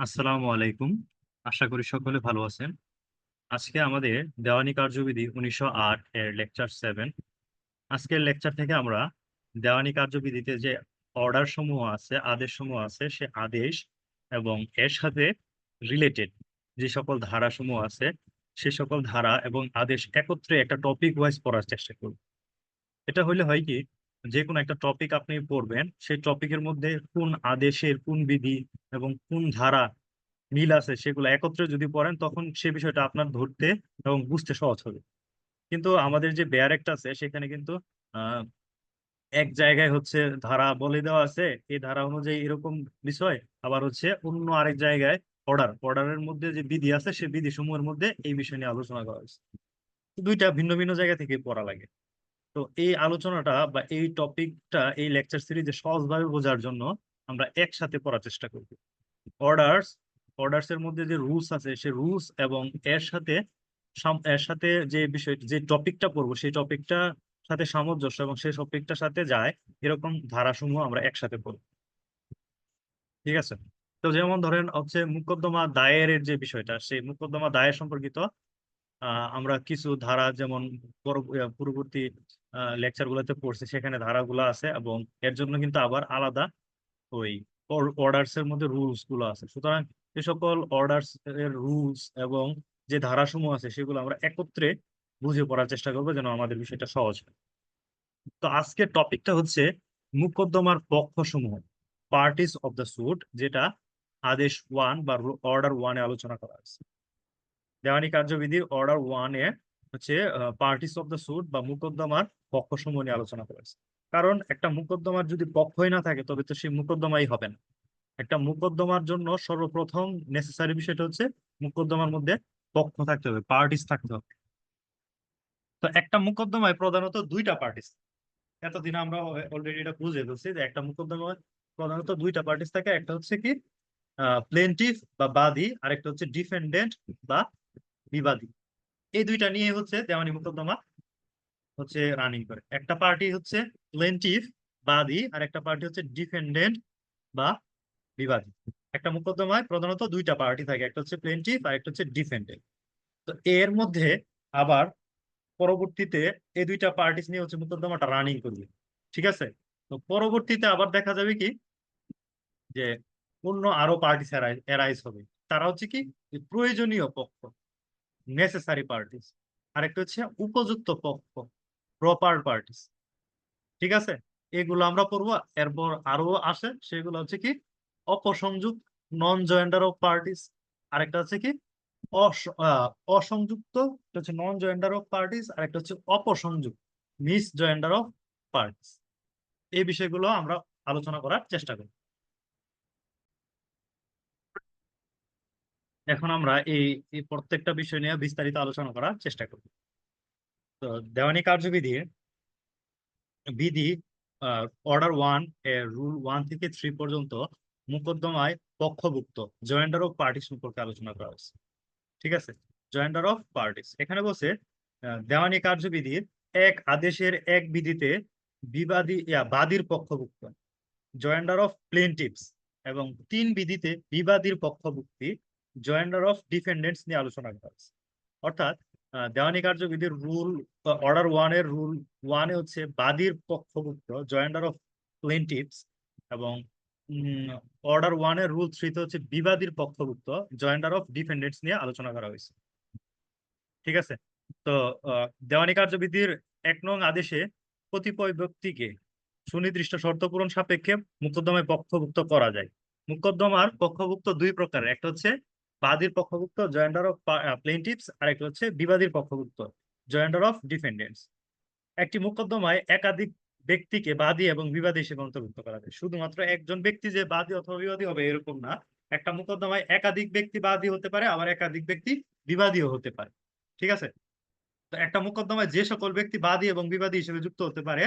আসসালামু আলাইকুম। আশা করি সকলে ভালো আছেন। আজকে আমাদের দেওয়ানি কার্যবিধি উনিশশো আট এর লেকচার সেভেন। আজকের লেকচার থেকে আমরা দেওয়ানি কার্যবিধিতে যে অর্ডার সমূহ আছে, আদেশ সমূহ আছে, সে আদেশ এবং এর সাথে রিলেটেড যে সকল ধারা সমূহ আছে, সে সকল ধারা এবং আদেশ একত্রে একটা টপিক ওয়াইজ পড়ার চেষ্টা করব। এটা হলে হয় কি যে কোনো একটা টপিক আপনি পড়বেন, সেই টপিকের মধ্যে কোন আদেশের, কোন বিধি এবং কোন ধারা মিল আছে সেগুলো একত্রে যদি পড়েন, তখন সে বিষয়টা আপনার ধরতে এবং বুঝতে সহজ হবে। কিন্তু আমাদের যে বেয়ার একটা আছে, সেখানে কিন্তু এক জায়গায় হচ্ছে ধারা বলে দেওয়া আছে, এই ধারা অনুযায়ী এরকম বিষয়, আবার হচ্ছে অন্য আরেক জায়গায় অর্ডার অর্ডারের মধ্যে যে বিধি আছে সেই বিধি সমূহের মধ্যে এই বিষয় নিয়ে আলোচনা করা হয়েছে। দুইটা ভিন্ন ভিন্ন জায়গা থেকে পড়া লাগে। তো এই আলোচনাটা বা এই টপিকটা এই লেকচার সিরিজে সহজভাবে বোঝার জন্য আমরা একসাথে পড়ার চেষ্টা করব। অর্ডার্স অর্ডার্স এর মধ্যে যে রুলস আছে, সে রুলস এবং এর সাথে এর সাথে যে বিষয়, যে টপিকটা পড়ব, সেই টপিকটা সাথে সামঞ্জস্য এবং সেই টপিকটার সাথে যায়, এরকম ধারাসমূহ আমরা একসাথে পড়ব। ঠিক আছে? তো যেমন ধরেন হচ্ছে মোকদ্দমা দায়েরের যে বিষয়টা, সেই মোকদ্দমা দায়ের সম্পর্কিত আমরা কিছু ধারা যেমন পর- আহ, পূর্ববর্তী লেকচার গুলোতে পড়ছি সেখানে ধারাগুলো আছে এবং এর জন্য কিন্তু আবার আলাদা ওই অর্ডার্স এর মধ্যে রুলসগুলো আছে। সুতরাং এই সকল অর্ডার্স এর রুলস এবং যে ধারাসমূহ আছে সেগুলো আমরা একত্রে বুঝে পড়ার চেষ্টা করব যেন আমাদের বিষয়টা সহজ হয়। তো আজকের টপিকটা হচ্ছে মোকদ্দমার পক্ষসমূহ পার্টিস অফ দ্য সুট যেটা আদেশ ওয়ান বা অর্ডার ওয়ানে আলোচনা করা আছে দেওয়ানি কার্যবিধির অর্ডার ওয়ানে হচ্ছে পার্টিস অফ দ্য সুট বা মোকদ্দমার পক্ষসমূহ নিয়ে আলোচনা করেছে। কারণ একটা মোকদ্দমার যদি পক্ষই না থাকে, তবে তো সেই মোকদ্দমাই হবে না। একটা মোকদ্দমার জন্য সর্বপ্রথম নেসেসারি বিষয়টা হচ্ছে, মোকদ্দমার মধ্যে পক্ষ থাকতে হবে পার্টিস থাকতে হবে। তো একটা মোকদ্দমায় প্রধানত দুইটা পার্টিস এতদিন আমরা অলরেডি এটা বুঝে ফেলছি যে একটা মোকদ্দমায় প্রধানত দুইটা পার্টিস থাকে। একটা হচ্ছে কি প্লেন্টিফ বা বাদী আর একটা হচ্ছে ডিফেন্ডেন্ট বা বিবাদী। এই দুইটা নিয়ে হচ্ছে দেওয়ানি মোকদ্দমা হচ্ছে রানিং করে। একটা পার্টি হচ্ছে প্লেন্টিফ বাদী, আর একটা পার্টি হচ্ছে ডিফেন্ডেন্ট বা বিবাদী। একটা মোকদ্দমায় প্রধানত দুইটা পার্টি থাকে, একটা হচ্ছে প্লেন্টিফ আর একটা হচ্ছে ডিফেন্ডেন্ট তো এর মধ্যে আবার পরবর্তীতে এই দুইটা পার্টিস নিয়ে হচ্ছে মোকদ্দমাটা রানিং করবে, ঠিক আছে? তো পরবর্তীতে আবার দেখা যাবে কি? যে অন্য আরও পার্টিস এরাইজ হবে। তারা হচ্ছে কি? প্রয়োজনীয় পক্ষ। নেসেসারি পার্টিস আরেকটা হচ্ছে উপযুক্ত পক্ষ প্রপার পার্টিস ঠিক আছে? এগুলো আমরা পড়ব, এরপর আরও আসে, সেগুলো হচ্ছে কি, অপসংযুক্ত নন জয়েন্ডার অফ পার্টিস আরেকটা হচ্ছে কি অসংযুক্ত হচ্ছে নন জয়েন্ডার অফ পার্টিস আর একটা হচ্ছে অপসংযুক্ত মিস জয়েন্ডার অফ পার্টিস এই বিষয়গুলো আমরা আলোচনা করার চেষ্টা করি এখন আমরা এই প্রত্যেকটা বিষয় নিয়ে বিস্তারিত আলোচনা করার চেষ্টা করব। তো দেওয়ানি কার্যবিধির বিধি অর্ডার ওয়ানের রুল ওয়ান থেকে থ্রি পর্যন্ত মোকদ্দমায় পক্ষভুক্ত জয়েন্ডার অফ পার্টি সম্পর্কে আলোচনা করা হয়েছে। ঠিক আছে? জয়েন্ডার অফ পার্টিস এখানে বলছে দেওয়ানি কার্যবিধির এক আদেশের এক বিধিতে বিবাদী বাদীর পক্ষভুক্ত জয়েন্ডার অফ প্লেনটিভস এবং তিন বিধিতে বিবাদীর পক্ষভুক্তি জয়েন্ডার অফ ডিফেন্ডেন্টস নিয়ে আলোচনা করা হয়েছে। অর্থাৎ দেওয়ানি কার্যবিধির রুল অর্ডার ওয়ানের রুল, ওয়ানে হচ্ছে বাদীর পক্ষভুক্ত, জয়েন্ডার অফ প্লেনটিভস এবং অর্ডার ওয়ানের রুল থ্রিতে হচ্ছে বিবাদীর পক্ষভুক্ত, জয়েন্ডার অফ ডিফেন্ডেন্টস নিয়ে আলোচনা করা হয়েছে। ঠিক আছে? তো দেওয়ানি কার্যবিধির এক নং আদেশে কতিপয় ব্যক্তিকে সুনির্দিষ্ট শর্ত পূরণ সাপেক্ষে মোকদ্দমায় পক্ষভুক্ত করা যায়। মোকদ্দমার পক্ষভুক্ত দুই প্রকার, একটা হচ্ছে বাদীর পক্ষভুক্ত, জয়েন্ডার অফ প্লেন্টিভস আর একটা হচ্ছে বিবাদীর পক্ষভুক্ত, জয়েন্ডার অফ ডিফেন্ডেন্টস একটি মোকদ্দমায় একাধিক ব্যক্তিকে বাদী এবং বিবাদী হিসেবে অন্তর্ভুক্ত করা যায়। শুধুমাত্র একজন ব্যক্তি যে বাদী অথবা বিবাদী হবে এরকম না। একটা মোকদ্দমায় একাধিক ব্যক্তি বাদী হতে পারে, আবার একাধিক ব্যক্তি বিবাদীও হতে পারে। ঠিক আছে? তো একটা মোকদ্দমায় যে সকল ব্যক্তি বাদী এবং বিবাদী হিসেবে যুক্ত হতে পারে,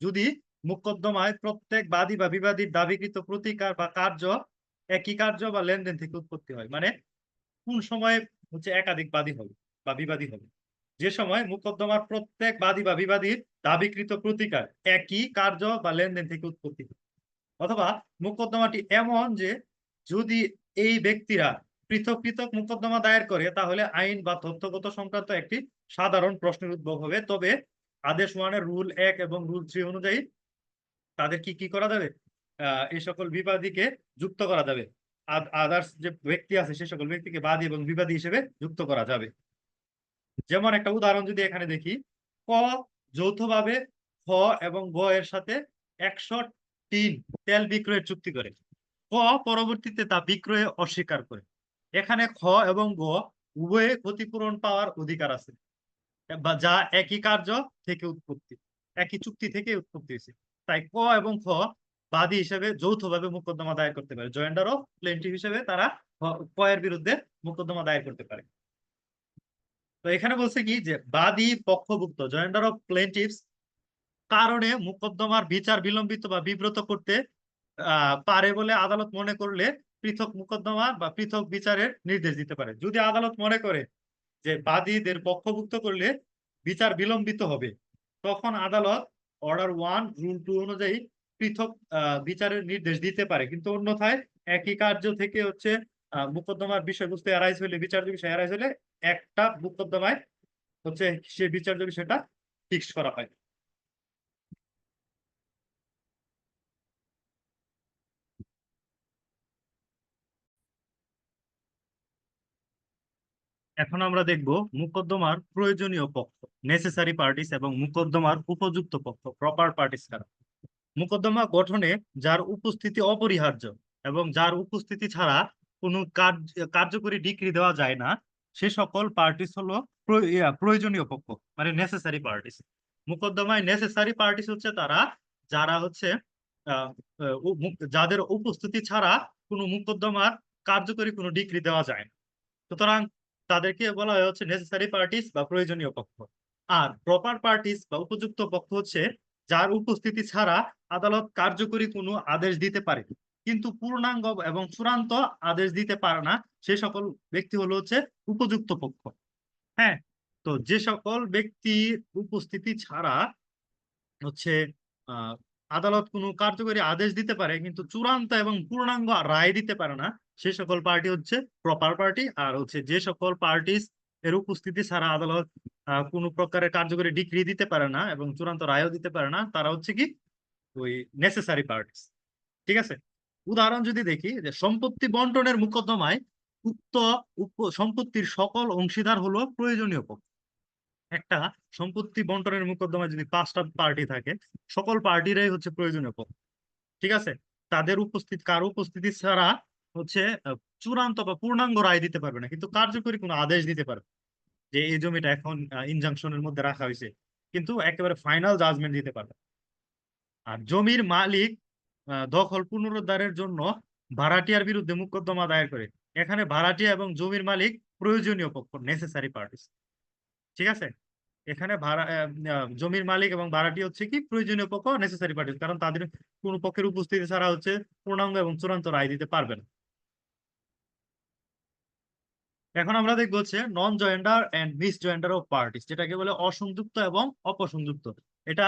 যদি মোকদ্দমায় প্রত্যেক বাদী বা বিবাদীর দাবিকৃত প্রতিকার বা কার্য, একই কার্য বা লেনদেন থেকে উৎপত্তি হয়। মানে কোন সময় হচ্ছে একাধিক বাদী হবে, বা বিবাদী হবে। যে সময় মোকদ্দমার প্রত্যেক বাদী বা বিবাদীর দাবিকৃত প্রতিকার একই কার্য বা লেনদেন থেকে উৎপত্তি অথবা মোকদ্দমাটি এমন যে যদি এই ব্যক্তিরা পৃথক পৃথক মোকদ্দমা দায়ের করে, তাহলে আইন বা তথ্যগত সংক্রান্ত একটি সাধারণ প্রশ্নের উদ্ভব হবে। তবে আদেশ ওয়ানের রুল এক এবং রুল থ্রি অনুযায়ী তাদের কি কি করা যাবে? আহ, এই সকল বিবাদীকে যুক্ত করা যাবে। আদার্স যে ব্যক্তি আছে, সে সকল ব্যক্তিকে বাদী এবং বিবাদী হিসেবে যুক্ত করা যাবে। যেমন একটা উদাহরণ যদি এখানে দেখি, ক যৌথভাবে খ এবং গ এর সাথে একশো তিন তেল বিক্রয়ের চুক্তি করে। ক পরবর্তীতে তা বিক্রয়ে অস্বীকার করে। এখানে খ এবং গ উভয়ে ক্ষতিপূরণ পাওয়ার অধিকার আছে, বা যা একই কার্য থেকে উৎপত্তি, একই চুক্তি থেকে উৎপত্তি হয়েছে। তাই ক এবং খ বাদী হিসেবে যৌথভাবে মোকদ্দমা দায়ের করতে পারে। জয়েন্ডার অফ প্লেন্টিভ হিসেবে তারা এর বিরুদ্ধে মোকদ্দমা দায়ের করতে পারে। তো এখানে বলছে কি যে, বাদী পক্ষভুক্ত জয়েন্ডার অফ প্লেন্টিভস কারণে মোকদ্দমার বিচার বিলম্বিত বা বিব্রত করতে পারে বলে আদালত মনে করলে পৃথক মোকদ্দমা বা পৃথক বিচারের নির্দেশ দিতে পারে। যদি আদালত মনে করে যে বাদীদের পক্ষভুক্ত করলে বিচার বিলম্বিত হবে, তখন আদালত অর্ডার ওয়ান রুল টু অনুযায়ী পৃথক বিচারের নির্দেশ দিতে পারে। কিন্তু অন্যথায় একই কার্য থেকে হচ্ছে মোকদ্দমার বিষয়বস্তু এরাইজ হলে বিচার্য বিষয় এরাইজ হলে একটা মোকদ্দমায় হচ্ছে সে বিচার্য বিষয়টা ফিক্স করা হয়। এখন আমরা দেখব মুকদ্দমার প্রয়োজনীয় পক্ষ নেসেসারি পার্টিস এবং মুকদ্দমার উপযুক্ত পক্ষ প্রপার পার্টিস কারা? মুকদ্দমা গঠনে যার উপস্থিতি অপরিহার্য এবং যার উপস্থিতি ছাড়া কোনো কার্য, কার্যকরী ডিগ্রি দেওয়া যায় না, সে সকল পার্টিস হলো প্রয়োজনীয় পক্ষ মানে নেসেসারি পার্টিস মুকদ্দমায় নেসেসারি পার্টিস হচ্ছে তারা, যারা হচ্ছে যাদের উপস্থিতি ছাড়া কোনো মুকদ্দমার কার্যকরী কোনো ডিগ্রি দেওয়া যায় না। সুতরাং তাদেরকে বলা হয় হচ্ছে নেসেসারি পার্টিস বা প্রয়োজনীয় পক্ষ। আর প্রপার পার্টিস বা উপযুক্ত পক্ষ হচ্ছে যার উপস্থিতি ছাড়া আদালত কার্যকরী কোনো আদেশ দিতে পারে কিন্তু পূর্ণাঙ্গ এবং চূড়ান্ত আদেশ দিতে পারে না, সে সকল ব্যক্তি হলো হচ্ছে উপযুক্ত পক্ষ। হ্যাঁ তো যে সকল ব্যক্তি উপস্থিতি ছাড়া হচ্ছে আদালত কোনো কার্যকরী আদেশ দিতে পারে, কিন্তু চূড়ান্ত এবং পূর্ণাঙ্গ রায় দিতে পারে না, সে সকল পার্টি হচ্ছে প্রপার পার্টি আর হচ্ছে যে সকল পার্টিস এর উপস্থিতি ছাড়া আদালত কোনো প্রকারের কার্যকরী ডিগ্রি দিতে পারে না এবং চূড়ান্ত রায়ও দিতে পারে না। তারা হচ্ছে কি? ওই নেসেসারি পার্টিস ঠিক আছে? উদাহরণ যদি দেখি, যে সম্পত্তি বন্টনের মোকদ্দমায় উক্ত সম্পত্তির সকল অংশীদার হলো প্রয়োজনীয় পক্ষ। একটা সম্পত্তি বন্টনের মোকদ্দমায় যদি পাঁচটা পার্টি থাকে, সকল পার্টিরাই হচ্ছে প্রয়োজনীয় পক্ষ। ঠিক আছে? তাদের উপস্থিত, কার উপস্থিতি ছাড়া হচ্ছে চূড়ান্ত বা পূর্ণাঙ্গ রায় দিতে পারবে না। কিন্তু কার্যকরী কোনো আদেশ দিতে পারবে যে এই জমিটা এখন ইনজাংশনের মধ্যে রাখা হয়েছে। কিন্তু একেবারে ফাইনাল জাজমেন্ট দিতে পারবে আর জমির মালিক দখল পুনরুদ্ধারের জন্য ভাড়াটিয়ার বিরুদ্ধে মোকদ্দমা দায়ের করে। এখানে ভাড়াটিয়া এবং জমির মালিক প্রয়োজনীয় পক্ষ নেসেসারি পার্টিস ঠিক আছে? এখানে ভাড়া জমির মালিক এবং ভাড়াটি হচ্ছে কি প্রয়োজনীয় পক্ষ নেসেসারি পার্টিস কারণ তাদের কোন পক্ষের উপস্থিতি ছাড়া হচ্ছে পূর্ণাঙ্গ এবং চূড়ান্ত রায় দিতে পারবে না। এখন আমরা দেখব হচ্ছে non joinder and misjoinder of parties যেটাকে বলে অসংযুক্ত এবং অপসংযুক্ত এটা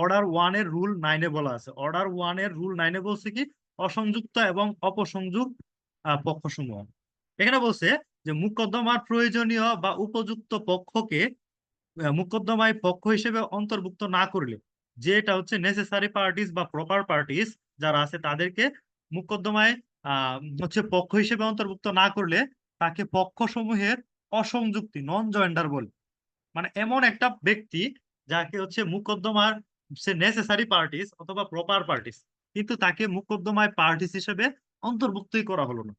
অর্ডার ওয়ানের রুল নাইনে বলা আছে। অর্ডার ওয়ানের রুল নাইনে বলছে কি? অসংযুক্ত এবং অপসংযুক পক্ষসমূহ। এখানে বলছে যে মুকদ্দমার প্রয়োজনীয় বা উপযুক্ত পক্ষকে মুকদ্দমায় পক্ষ হিসেবে অন্তর্ভুক্ত না করলে, যেটা হচ্ছে নেসেসারি পার্টিস বা প্রপার পার্টিস যারা আছে তাদেরকে মুকদ্দমায় হচ্ছে পক্ষ হিসেবে অন্তর্ভুক্ত না করলে তাকে পক্ষ সমূহের অসংযুক্তি নন জয়েন্ডার বলে। মানে এমন একটা ব্যক্তি যাকে হচ্ছে মুকদ্দমার সে নেসেসারি পার্টিস অথবা প্রপার পার্টিস কিন্তু তাকে মুকদ্দমায় পার্টিস হিসেবে অন্তর্ভুক্তই করা হলো না।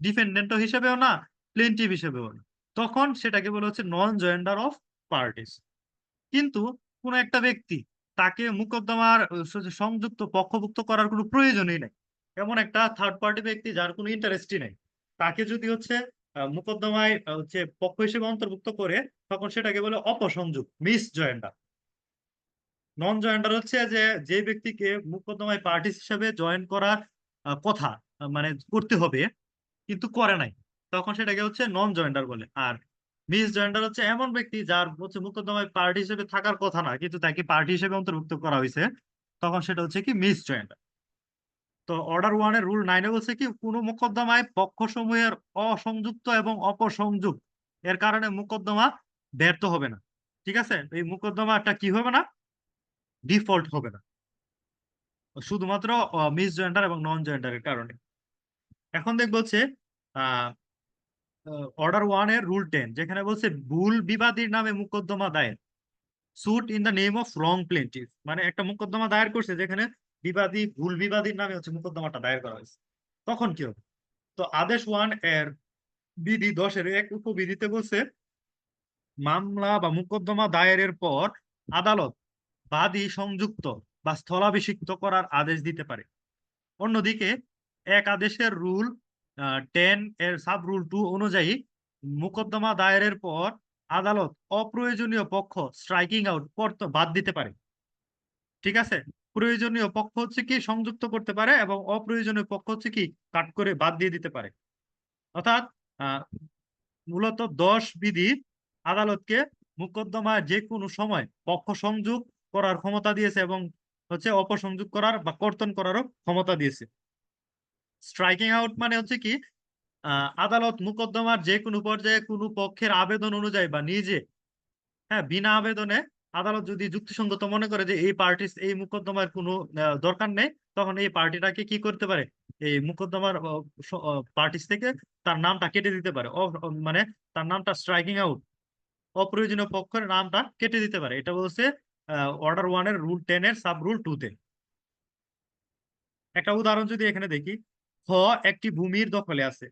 ডিফেন্ডেন্ট হিসেবেও না প্লেন্টিভ হিসেবেও না। তখন সেটাকে বলা হচ্ছে নন জয়েন্ডার অফ পার্টিস কিন্তু কোন একটা ব্যক্তি তাকে মুকদ্দমার সংযুক্ত, পক্ষভুক্ত করার কোনো প্রয়োজনই নাই। এমন একটা থার্ড পার্টি ব্যক্তি যার কোনো ইন্টারেস্টই নাই। তাকে যদি হচ্ছে মুকদ্দমায় হচ্ছে পক্ষ হিসেবে অন্তর্ভুক্ত করে তখন সেটাকে বলে অপসংযোগ, মিস জয়েন্ডার নন জয়েন্ডার হচ্ছে যে যে ব্যক্তিকে মুকদ্দমায় পার্টি হিসেবে জয়েন করার কথা মানে করতে হবে, কিন্তু করে নাই, তখন সেটাকে হচ্ছে নন জয়েন্ডার বলে। আর মিস জয়েন্ডার হচ্ছে এমন ব্যক্তি যার হচ্ছে মুকদ্দমায় পার্টি হিসেবে থাকার কথা না, কিন্তু তাকে পার্টি হিসেবে অন্তর্ভুক্ত করা হয়েছে, তখন সেটা হচ্ছে কি মিস জয়েন্ডার তো অর্ডার ওয়ানের রুল নাইনে বলছে কি, কোনো মোকদ্দমায় পক্ষসমূহের অসংযুক্ত এবং অপসংযোগ এর কারণে মোকদ্দমা ব্যর্থ হবে না। ঠিক আছে? এই মোকদ্দমাটা কি হবে না? ডিফল্ট হবে না। শুধুমাত্র মিস জয়েন্ডার এবং নন জয়েন্ডারের কারণে। এখন দেখ বলছে অর্ডার ওয়ানের রুল টেন যেখানে বলছে ভুল বিবাদীর নামে মোকদ্দমা দায়ের। Suit in the name of wrong plaintiff মানে একটা মোকদ্দমা দায়ের করছে, যেখানে বিবাদী, ভুল বিবাদীর নামে হচ্ছে মোকদ্দমাটা দায়ের করা হয়েছে। তখন কি হবে? তো আদেশ ওয়ানের বিধি দশের এক উপবিধিতে বলছে, মামলা বা মোকদ্দমা দায়েরের পর আদালত বাদী সংযুক্ত বা স্থলাভিষিক্ত করার আদেশ দিতে পারে। অন্যদিকে এক আদেশের রুল টেন এর সাব রুল টু অনুযায়ী মোকদ্দমা দায়েরের পর আদালত অপ্রয়োজনীয় পক্ষ স্ট্রাইকিং আউট করতে বাদ দিতে পারে। ঠিক আছে? প্রয়োজনীয় পক্ষ হচ্ছে কি সংযুক্ত করতে পারে এবং অপ্রয়োজনীয় পক্ষ হচ্ছে কি কাট করে বাদ দিয়ে দিতে পারে। অর্থাৎ মূলত দশ বিধি আদালতকে মোকদ্দমায় যে কোনো সময় পক্ষ সংযোগ করার ক্ষমতা দিয়েছে এবং হচ্ছে অপসংযোগ করার বা কর্তন করারও ক্ষমতা দিয়েছে। স্ট্রাইকিং আউট মানে হচ্ছে কি আদালত মোকদ্দমার যে কোনো পর্যায়ে কোনো পক্ষের আবেদন অনুযায়ী বা নিজে হ্যাঁ বিনা আবেদনে আদালত যদি যুক্তিসঙ্গত মনে করে যে এই পার্টি এই মোকদ্দমার কোনো দরকার নেই, তখন এই পার্টিটাকে কি করতে পারে? এই মোকদ্দমার পার্টিস থেকে তার নামটা কেটে দিতে পারে। মানে তার নামটা স্ট্রাইকিং আউট অপ্রয়োজনীয় পক্ষের নামটা কেটে দিতে পারে। এটা বলছে অর্ডার ওয়ানের রুল টেন এর সাব রুল টু তে। একটা উদাহরণ যদি এখানে দেখি, হ একটি ভূমির দখলে আছে।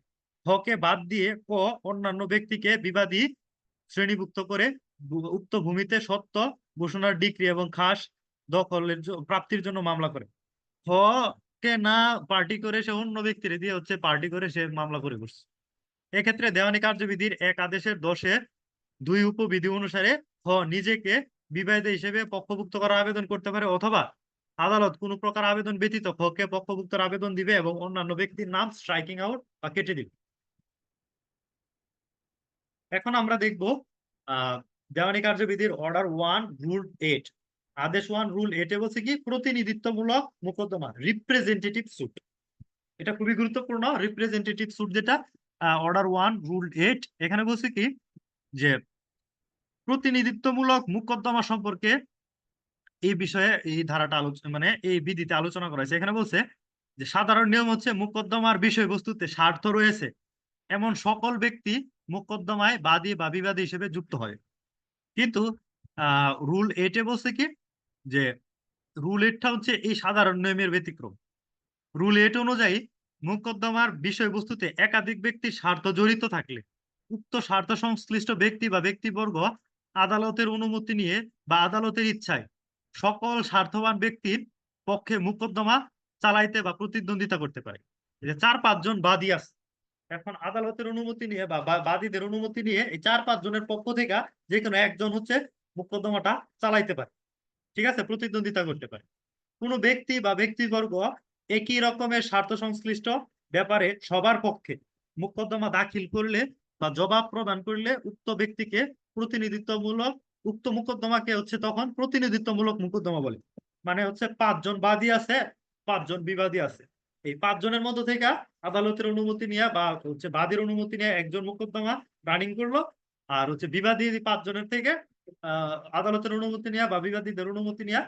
হকে বাদ দিয়ে ক অন্যান্য ব্যক্তিকে বিবাদী শ্রেণীভুক্ত করে উক্ত ভূমিতে সত্য, ঘোষণার ডিক্রি এবং খাস দখলের প্রাপ্তির জন্য মামলা করে। খ কে না পার্টি করে সে অন্য ব্যক্তির দিয়ে হচ্ছে পার্টি করে সে মামলা করে বসছে। এক্ষেত্রে দেওয়ানি কার্যবিধির এক আদেশের দশের দুই উপবিধি অনুসারে খ নিজেকে বিবাহিত হিসেবে পক্ষভুক্ত করার আবেদন করতে পারে অথবা আদালত কোনো প্রকার আবেদন ব্যতীত খকে পক্ষভুক্তর আবেদন দিবে এবং অন্যান্য ব্যক্তির নাম স্ট্রাইকিং আউট বা কেটে দিবে। এখন আমরা দেখব, আহ দেওয়ানি কার্যবিধির অর্ডার ওয়ান রুল এইট আদেশ ওয়ান রুল এইটে বলছে কি, প্রতিনিধিত্বমূলক মোকদ্দমা রিপ্রেজেন্টেটিভ সুট এটা খুবই গুরুত্বপূর্ণ রিপ্রেজেন্টেটিভ সুট যেটা অর্ডার ওয়ান রুল এইট এখানে বলছে কি, যে প্রতিনিধিত্বমূলক মোকদ্দমা সম্পর্কে এই বিষয়ে, এই ধারাটা আলোচনা মানে এই বিধিতে আলোচনা করা হয়েছে। এখানে বলছে যে সাধারণ নিয়ম হচ্ছে মোকদ্দমার বিষয়বস্তুতে স্বার্থ রয়েছে। এমন সকল ব্যক্তি মোকদ্দমায় বাদী বা বিবাদী হিসেবে যুক্ত হয়। কিন্তু রুল এইটে বলছে কি? যে রুল এইটটা হচ্ছে এই সাধারণ নিয়মের ব্যতিক্রম। রুল এইট অনুযায়ী মোকদ্দমার বিষয়বস্তুতে একাধিক ব্যক্তির স্বার্থ জড়িত থাকলে, উক্ত স্বার্থ সংশ্লিষ্ট ব্যক্তি বা ব্যক্তিবর্গ আদালতের অনুমতি নিয়ে বা আদালতের ইচ্ছায় সকল স্বার্থবান ব্যক্তির পক্ষে মোকদ্দমা চালাইতে বা প্রতিদ্বন্দ্বিতা করতে পারে। চার পাঁচজন বাদী আছে এখন আদালতের অনুমতি নিয়ে বা বাদীদের অনুমতি নিয়ে এই চার পাঁচ জনের পক্ষ থেকে যে কোনো একজন হচ্ছে মোকদ্দমাটা চালাইতে পারে। ঠিক আছে? প্রতিদ্বন্দ্বিতা করতে পারে। কোনো ব্যক্তি বা ব্যক্তিবর্গ একই রকমের স্বার্থ সংশ্লিষ্ট ব্যাপারে সবার পক্ষে মোকদ্দমা দাখিল করলে বা জবাব প্রদান করলে উক্ত ব্যক্তিকে প্রতিনিধিত্বমূলক, উক্ত মোকদ্দমাকে হচ্ছে তখন প্রতিনিধিত্বমূলক মোকদ্দমা বলে। মানে হচ্ছে পাঁচজন বাদী আছে, পাঁচজন বিবাদী আছে। এই পাঁচজনের মধ্য থেকে আদালতের অনুমতি নিয়ে বা হচ্ছে বাদীর অনুমতি নিয়ে একজন মোকদ্দমা রানিং করল। আর হচ্ছে বিবাদী পাঁচজনের থেকে আদালতের অনুমতি নিয়ে বা বিবাদীদের অনুমতি নিয়ে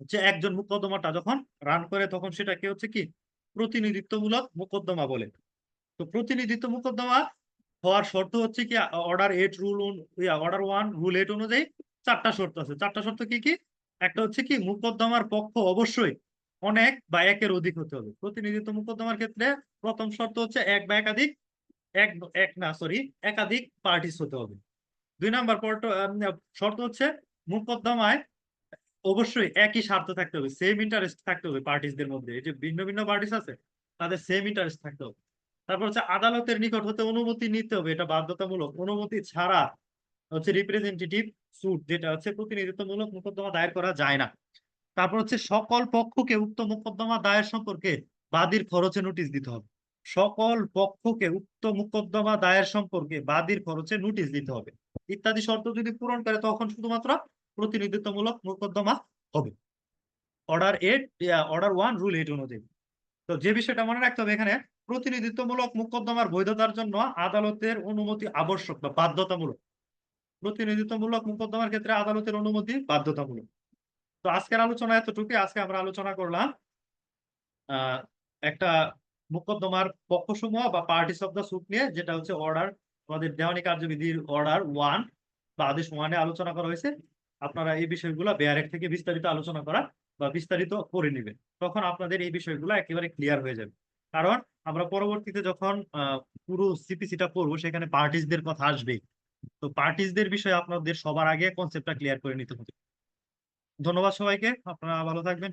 হচ্ছে একজন মোকদ্দমাটা যখন রান করে, তখন সেটাকে হচ্ছে কি? প্রতিনিধিত্বমূলক মোকদ্দমা বলে। তো প্রতিনিধিত্ব মোকদ্দমা হওয়ার শর্ত হচ্ছে কি? Order eight rule order one rule eight অনুযায়ী চারটা শর্ত আছে। চারটা শর্ত কি কি? একটা হচ্ছে কি, মোকদ্দমার পক্ষ অবশ্যই অনেক বা একের অধিক হতে হবে। প্রতিনিধিত্ব মোকদ্দমার ক্ষেত্রে প্রথম শর্ত হচ্ছে এক বা একাধিক, এক এক না সরি একাধিক পার্টিস হতে হবে। দুই নাম্বার শর্ত হচ্ছে মোকদ্দমায় অবশ্যই একই স্বার্থ থাকতে হবে সেম ইন্টারেস্ট থাকতে হবে পার্টিসদের মধ্যে। এই যে ভিন্ন ভিন্ন পার্টিস আছে, তাদের সেম ইন্টারেস্ট থাকতে হবে। তারপর হচ্ছে আদালতের নিকট হতে অনুমতি নিতে হবে, এটা বাধ্যতামূলক। অনুমতি ছাড়া হচ্ছে রিপ্রেজেন্টেটিভ সুট যেটা হচ্ছে প্রতিনিধিত্বমূলক মোকদ্দমা দায়ের করা যায় না। তারপর হচ্ছে সকল পক্ষকে উক্ত মোকদ্দমা দায়ের সম্পর্কে বাদীর খরচে নোটিশ দিতে হবে। সকল পক্ষকে উক্ত মোকদ্দমা দায়ের সম্পর্কে বাদীর খরচে নোটিশ দিতে হবে। ইত্যাদি শর্ত যদি পূরণ করে, তখন শুধুমাত্র প্রতিনিধিত্বমূলক মোকদ্দমা হবে। Order eight order one rule eight অনুযায়ী। তো যে বিষয়টা মনে রাখতে হবে এখানে, প্রতিনিধিত্বমূলক মোকদ্দমার বৈধতার জন্য আদালতের অনুমতি আবশ্যক বা বাধ্যতামূলক। প্রতিনিধিত্বমূলক মোকদ্দমার ক্ষেত্রে আদালতের অনুমতি বাধ্যতামূলক। তো আজকের আলোচনা এতটুকুই। আজকে আমরা আলোচনা করলাম একটা মোকদ্দমার পক্ষসমূহ বা পার্টিস অফ দ্য সুট নিয়ে, যেটা হচ্ছে অর্ডার আমাদের দেওয়ানি কার্যবিধির অর্ডার ওয়ান বা আদেশ ওয়ানে আলোচনা করা হয়েছে। আপনারা এই বিষয়গুলো বেয়ারেক থেকে বিস্তারিত আলোচনা করা বা বিস্তারিত করে নেবেন। তখন আপনাদের এই বিষয়গুলো একেবারে ক্লিয়ার হয়ে যাবে। কারণ আমরা পরবর্তীতে যখন পুরো সিপিসিটা পড়ব সেখানে পার্টিসদের কথা আসবে তো পার্টিসদের বিষয়ে আপনাদের সবার আগে কনসেপ্টটা ক্লিয়ার করে নিতে হবে। ধন্যবাদ সবাইকে। আপনারা ভালো থাকবেন